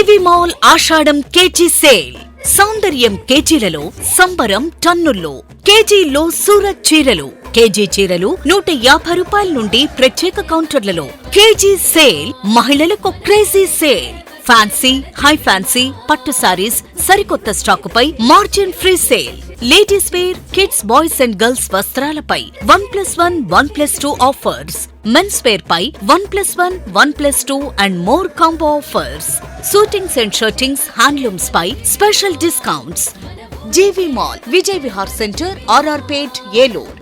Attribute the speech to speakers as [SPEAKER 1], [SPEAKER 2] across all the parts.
[SPEAKER 1] G V mall Ashadham K G sale. సౌందర్యం కేజీలలో సంబరం టన్నుల్లో. కేజీలో సూరత్ చీరలు. కేజీ చీరలు నూట యాభై రూపాయల నుండి ప్రత్యేక కౌంటర్లలో. కేజీ సేల్ మహిళలకు crazy sale. Fancy high fancy పట్టు సారీస్ సరికొత్త స్టాకుపై margin free sale. Ladies wear kids boys and girls వస్త్రాలపై one plus one one plus two offers. Men's wear pi one plus one one plus two and more combo offers. Suitings and shirtings handlooms pi special discounts. J V mall Vijay Vihar centre R R Pet Eluru.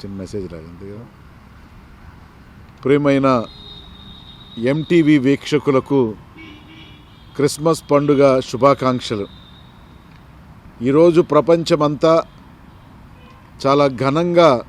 [SPEAKER 2] చిన్న message రాగింది ప్రేమైన MTV వీక్షకులకు Christmas పండుగ శుభాకాంక్షలు. ఈరోజు ప్రపంచమంతా చాలా ఘనంగా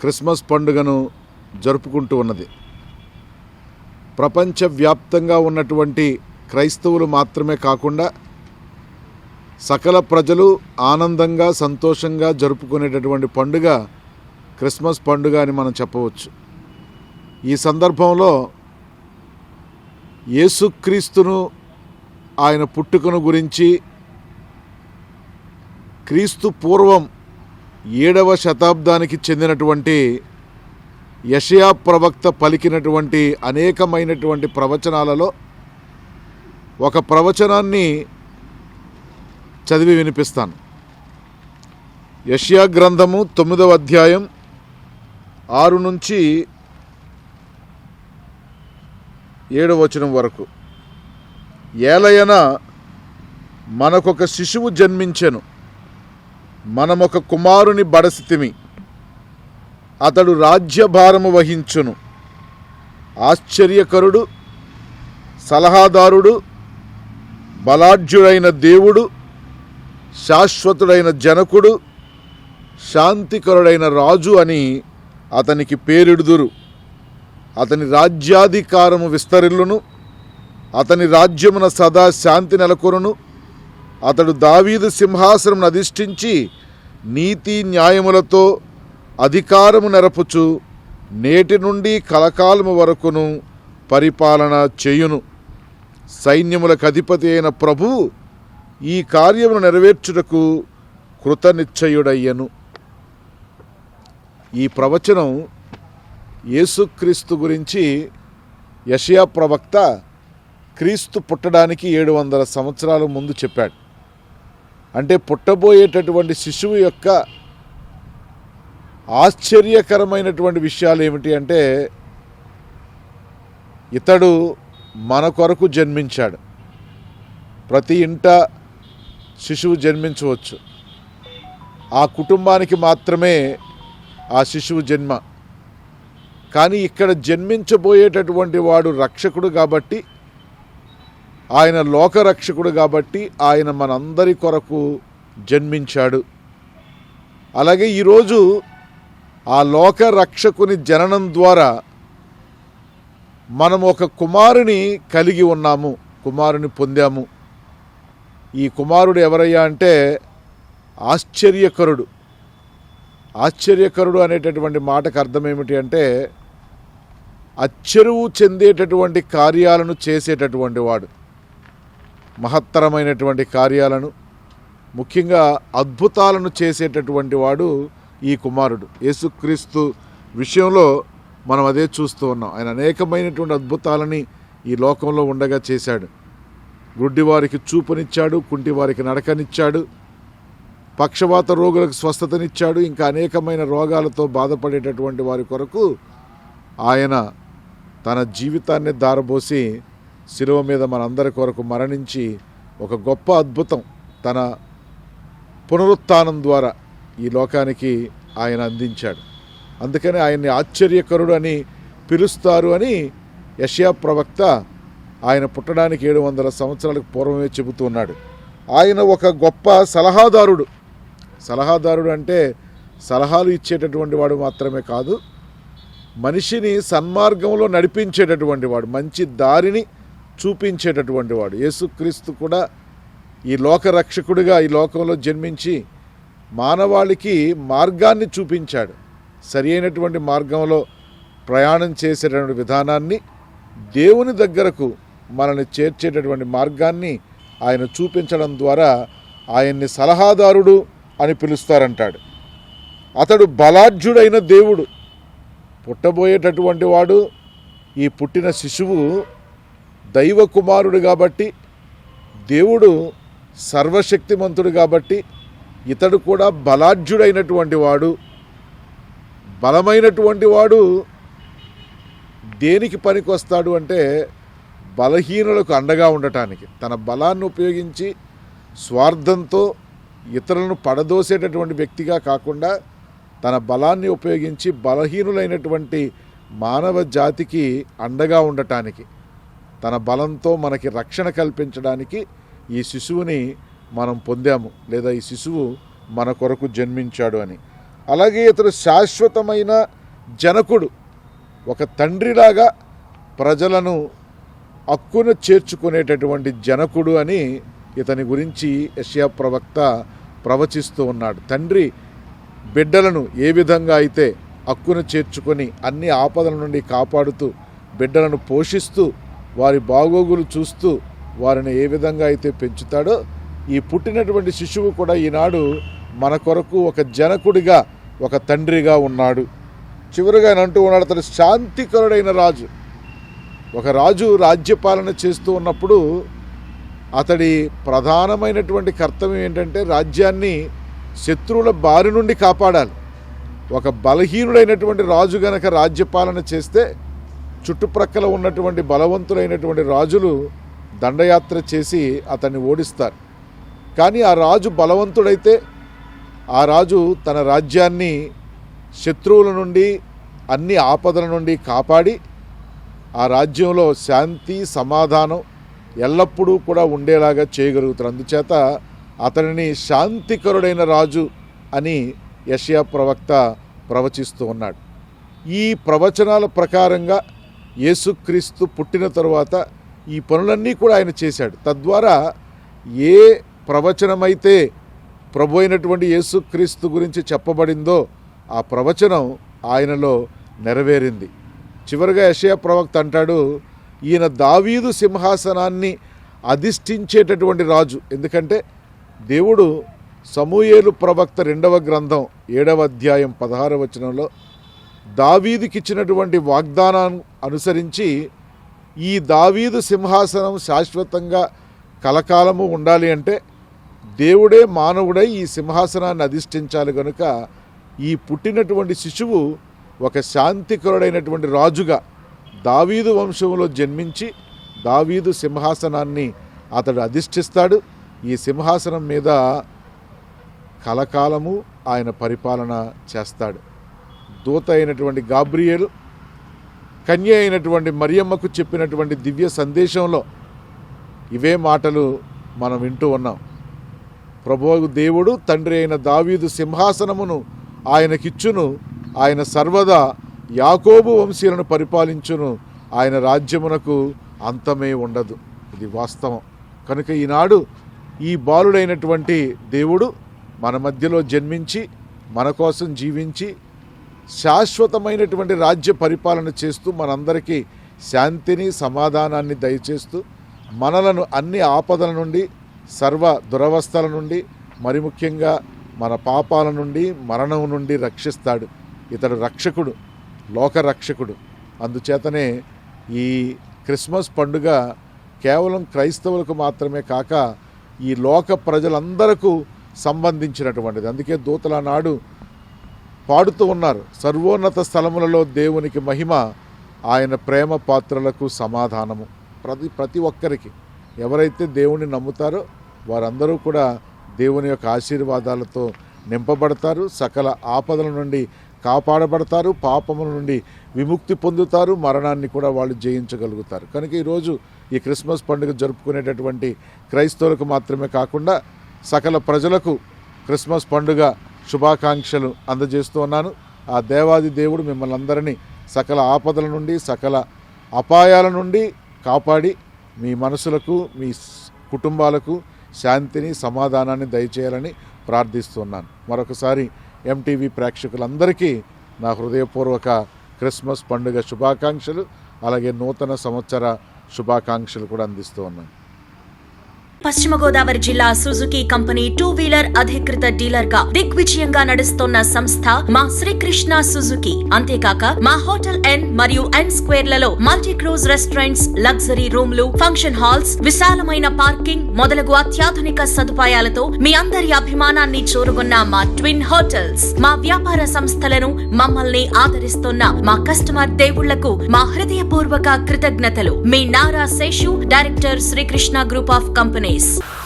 [SPEAKER 2] Christmas పండుగను జరుపుకుంటూ ఉన్నది. ప్రపంచవ్యాప్తంగా ఉన్నటువంటి క్రైస్తవులు మాత్రమే కాకుండా సకల ప్రజలు ఆనందంగా సంతోషంగా జరుపుకునేటటువంటి పండుగ క్రిస్మస్ పండుగ అని మనం చెప్పవచ్చు. ఈ సందర్భంలో యేసుక్రీస్తును ఆయన పుట్టుకను గురించి క్రీస్తు పూర్వం ఏడవ శతాబ్దానికి చెందినటువంటి యషయా ప్రవక్త పలికినటువంటి అనేకమైనటువంటి ప్రవచనాలలో ఒక ప్రవచనాన్ని చదివి వినిపిస్తాను. యషియా గ్రంథము తొమ్మిదవ అధ్యాయం ఆరు నుంచి ఏడవ వచనం వరకు. ఏలయన మనకొక శిశువు జన్మించెను. మనమొక కుమారుని బడసితిమి. అతడు రాజ్యభారము వహించును. ఆశ్చర్యకరుడు సలహాదారుడు బలాఢ్యుడైన దేవుడు శాశ్వతుడైన జనకుడు శాంతికరుడైన రాజు అని అతనికి పేరిడుదురు. అతని రాజ్యాధికారము విస్తరిల్లును. అతని రాజ్యమున సదా శాంతి నెలకొనును అతడు దావీదు సింహాసనం అధిష్ఠించి నీతి న్యాయములతో అధికారము నెరపుచు నేటి నుండి కలకాలము వరకును పరిపాలన చేయును. సైన్యములకు అధిపతి అయిన ప్రభువు ఈ కార్యమును నెరవేర్చుటకు కృతనిశ్చయుడయ్యను. ఈ ప్రవచనం యేసుక్రీస్తు గురించి యషయా ప్రవక్త క్రీస్తు పుట్టడానికి ఏడు వందల సంవత్సరాల ముందు చెప్పాడు. అంటే పుట్టబోయేటటువంటి శిశువు యొక్క ఆశ్చర్యకరమైనటువంటి విషయాలు ఏమిటి అంటే ఇతడు మన కొరకు జన్మించాడు. ప్రతి ఇంట శిశువు జన్మించవచ్చు. ఆ కుటుంబానికి మాత్రమే ఆ శిశువు జన్మ. కానీ ఇక్కడ జన్మించబోయేటటువంటి వాడు రక్షకుడు కాబట్టి ఆయన లోకరక్షకుడు కాబట్టి ఆయన మనందరి కొరకు జన్మించాడు. అలాగే ఈరోజు ఆ లోక రక్షకుని జననం ద్వారా మనం ఒక కుమారుని కలిగి ఉన్నాము కుమారుని పొందాము. ఈ కుమారుడు ఎవరయ్యా అంటే ఆశ్చర్యకరుడు. ఆశ్చర్యకరుడు అనేటటువంటి మాటకు అర్థం ఏమిటి అంటే అచ్చరువు చెందేటటువంటి కార్యాలను చేసేటటువంటి వాడు. మహత్తరమైనటువంటి కార్యాలను ముఖ్యంగా అద్భుతాలను చేసేటటువంటి వాడు ఈ కుమారుడు. యేసుక్రీస్తు విషయంలో మనం అదే చూస్తూ ఉన్నాం. ఆయన అనేకమైనటువంటి అద్భుతాలని ఈ లోకంలో ఉండగా చేశాడు. గుడ్డివారికి చూపునిచ్చాడు కుంటివారికి నడకనిచ్చాడు పక్షవాత రోగులకు స్వస్థతనిచ్చాడు ఇంకా అనేకమైన రోగాలతో బాధపడేటటువంటి వారి కొరకు ఆయన తన జీవితాన్ని దారబోసి శిలువ మీద మనందరి కొరకు మరణించి ఒక గొప్ప అద్భుతం తన పునరుత్థానం ద్వారా ఈ లోకానికి ఆయన అందించాడు. అందుకని ఆయన్ని ఆశ్చర్యకరుడు అని పిలుస్తారు అని యషయా ప్రవక్త ఆయన పుట్టడానికి ఏడు వందల సంవత్సరాలకు పూర్వమే చెబుతూ ఉన్నాడు. ఆయన ఒక గొప్ప సలహాదారుడు. సలహాదారుడు అంటే సలహాలు ఇచ్చేటటువంటి వాడు మాత్రమే కాదు మనిషిని సన్మార్గంలో నడిపించేటటువంటి వాడు మంచి దారిని చూపించేటటువంటి వాడు. యేసుక్రీస్తు కూడా ఈ లోక రక్షకుడిగా ఈ లోకంలో జన్మించి మానవాళికి మార్గాన్ని చూపించాడు. సరి అయినటువంటి మార్గంలో ప్రయాణం చేసేటటువంటి విధానాన్ని దేవుని దగ్గరకు మనల్ని చేర్చేటటువంటి మార్గాన్ని ఆయన చూపించడం ద్వారా ఆయన్ని సలహాదారుడు అని పిలుస్తారంటాడు. అతడు బలాఢ్యుడైన దేవుడు. పుట్టబోయేటటువంటి వాడు ఈ పుట్టిన శిశువు దైవ కుమారుడు కాబట్టి దేవుడు సర్వశక్తిమంతుడు కాబట్టి ఇతడు కూడా బలాఢ్యుడైనటువంటి వాడు బలమైనటువంటి వాడు. దేనికి పనికొస్తాడు అంటే బలహీనులకు అండగా ఉండటానికి. తన బలాన్ని ఉపయోగించి స్వార్థంతో ఇతరులను పడదోసేటటువంటి వ్యక్తిగా కాకుండా తన బలాన్ని ఉపయోగించి బలహీనులైనటువంటి మానవ జాతికి అండగా ఉండటానికి. తన బలంతో మనకి రక్షణ కల్పించడానికి ఈ శిశువుని మనం పొందాము లేదా ఈ శిశువు మన కొరకు జన్మించాడు అని. అలాగే ఇతడు శాశ్వతమైన జనకుడు ఒక తండ్రిలాగా ప్రజలను హక్కును చేర్చుకునేటటువంటి జనకుడు అని ఇతని గురించి యష్యా ప్రవక్త ప్రవచిస్తూ ఉన్నాడు. తండ్రి బిడ్డలను ఏ విధంగా అయితే హక్కును చేర్చుకొని అన్ని ఆపదల నుండి కాపాడుతూ బిడ్డలను పోషిస్తూ వారి బాగోగులు చూస్తూ వారిని ఏ విధంగా అయితే పెంచుతాడో ఈ పుట్టినటువంటి శిశువు కూడా ఈనాడు మన కొరకు ఒక జనకుడిగా ఒక తండ్రిగా ఉన్నాడు. చివరిగా ఆయన అంటూ ఉన్నాడు అతడు శాంతికరుడైన రాజు. ఒక రాజు రాజ్యపాలన చేస్తూ ఉన్నప్పుడు అతడి ప్రధానమైనటువంటి కర్తవ్యం ఏంటంటే రాజ్యాన్ని శత్రువుల బారి నుండి కాపాడాలి. ఒక బలహీనుడైనటువంటి రాజు గనక రాజ్యపాలన చేస్తే చుట్టుప్రక్కల ఉన్నటువంటి బలవంతులైనటువంటి రాజులు దండయాత్ర చేసి అతన్ని ఓడిస్తారు. కానీ ఆ రాజు బలవంతుడైతే ఆ రాజు తన రాజ్యాన్ని శత్రువుల నుండి అన్ని ఆపదల నుండి కాపాడి ఆ రాజ్యంలో శాంతి సమాధానం ఎల్లప్పుడూ కూడా ఉండేలాగా చేయగలుగుతారు. అందుచేత అతనిని శాంతికరుడైన రాజు అని యషయా ప్రవక్త ప్రవచిస్తూ ఉన్నాడు. ఈ ప్రవచనాల ప్రకారంగా యేసుక్రీస్తు పుట్టిన తరువాత ఈ పనులన్నీ కూడా ఆయన చేశాడు. తద్వారా ఏ ప్రవచనమైతే ప్రభు అయినటువంటి యేసుక్రీస్తు గురించి చెప్పబడిందో ఆ ప్రవచనం ఆయనలో నెరవేరింది. చివరిగా యషయా ప్రవక్త అంటాడు ఈయన దావీదు సింహాసనాన్ని అధిష్ఠించేటటువంటి రాజు. ఎందుకంటే దేవుడు సమూయేలు ప్రవక్త రెండవ గ్రంథం ఏడవ అధ్యాయం పదహార వచనంలో దావీదుకి ఇచ్చినటువంటి వాగ్దానాన్ని అనుసరించి ఈ దావీదు సింహాసనం శాశ్వతంగా కలకాలము ఉండాలి అంటే దేవుడే మానవుడై ఈ సింహాసనాన్ని అధిష్ఠించాలి కనుక ఈ పుట్టినటువంటి శిశువు ఒక శాంతికరుడైనటువంటి రాజుగా దావీదు వంశంలో జన్మించి దావీదు సింహాసనాన్ని అతడు అధిష్ఠిస్తాడు. ఈ సింహాసనం మీద కలకాలము ఆయన పరిపాలన చేస్తాడు. దూత అయినటువంటి గాబ్రియల్ కన్య అయినటువంటి మరియమ్మకు చెప్పినటువంటి దివ్య సందేశంలో ఇవే మాటలు మనం వింటూ ఉన్నాం. ప్రభువు దేవుడు తండ్రి అయిన దావీదు సింహాసనమును ఆయనకిచ్చును. ఆయన సర్వదా యాకోబు వంశీలను పరిపాలించును. ఆయన రాజ్యమునకు అంతమే ఉండదు. ఇది వాస్తవం. కనుక ఈనాడు ఈ బాలుడైనటువంటి దేవుడు మన మధ్యలో జన్మించి మన కోసం జీవించి శాశ్వతమైనటువంటి రాజ్య పరిపాలన చేస్తూ మనందరికీ శాంతిని సమాధానాన్ని దయచేస్తూ మనలను అన్ని ఆపదల నుండి సర్వ దురవస్థల నుండి మరి ముఖ్యంగా మన పాపాల నుండి మరణం నుండి రక్షిస్తాడు. ఇతడు రక్షకుడు లోక రక్షకుడు అందుచేతనే ఈ క్రిస్మస్ పండుగ కేవలం క్రైస్తవులకు మాత్రమే కాక ఈ లోక ప్రజలందరకు సంబంధించినటువంటిది. అందుకే దూతల నాడు పాడుతూ ఉన్నారు. సర్వోన్నత స్థలములలో దేవునికి మహిమ ఆయన ప్రేమ పాత్రలకు సమాధానము. ప్రతి ప్రతి ఒక్కరికి ఎవరైతే దేవుని నమ్ముతారో వారందరూ కూడా దేవుని యొక్క ఆశీర్వాదాలతో నింపబడతారు. సకల ఆపదల నుండి కాపాడబడతారు. పాపముల నుండి విముక్తి పొందుతారు. మరణాన్ని కూడా వాళ్ళు జయించగలుగుతారు. కనుక ఈరోజు ఈ క్రిస్మస్ పండుగ జరుపుకునేటటువంటి క్రైస్తవులకు మాత్రమే కాకుండా సకల ప్రజలకు క్రిస్మస్ పండుగ శుభాకాంక్షలు అందజేస్తూ ఉన్నాను. ఆ దేవాది దేవుడు మిమ్మల్ని అందరినీ సకల ఆపదల నుండి సకల అపాయాల నుండి కాపాడి మీ మనసులకు మీ కుటుంబాలకు శాంతిని సమాధానాన్ని దయచేయాలని ప్రార్థిస్తున్నాను. మరొకసారి ఎంటీవీ ప్రేక్షకులందరికీ నా హృదయపూర్వక క్రిస్మస్ పండుగ శుభాకాంక్షలు అలాగే నూతన సంవత్సర శుభాకాంక్షలు కూడా అందిస్తూ ఉన్నాను.
[SPEAKER 3] పశ్చిమ గోదావరి జిల్లా సుజుకి కంపెనీ టూ వీలర్ అధికృత డీలర్గా దిగ్విజయంగా నడుస్తోన్న సంస్థ మా శ్రీకృష్ణ సుజుకి. అంతేకాక మా హోటల్ ఎన్ మరియు ఎన్ స్క్వేర్లలో మల్టీ క్రూజ్ రెస్టారెంట్స్ లగ్జరీ రూమ్లు ఫంక్షన్ హాల్స్ విశాలమైన పార్కింగ్ మొదలగు అత్యాధునిక సదుపాయాలతో మీ అందరి అభిమానాన్ని చూరుకున్న మా ట్విన్ హోటల్స్. మా వ్యాపార సంస్థలను మమ్మల్ని ఆదరిస్తున్న మా కస్టమర్ దేవుళ్ళకు మా హృదయపూర్వక కృతజ్ఞతలు. మీ Nara Seshu director Srikrishna group of company. place.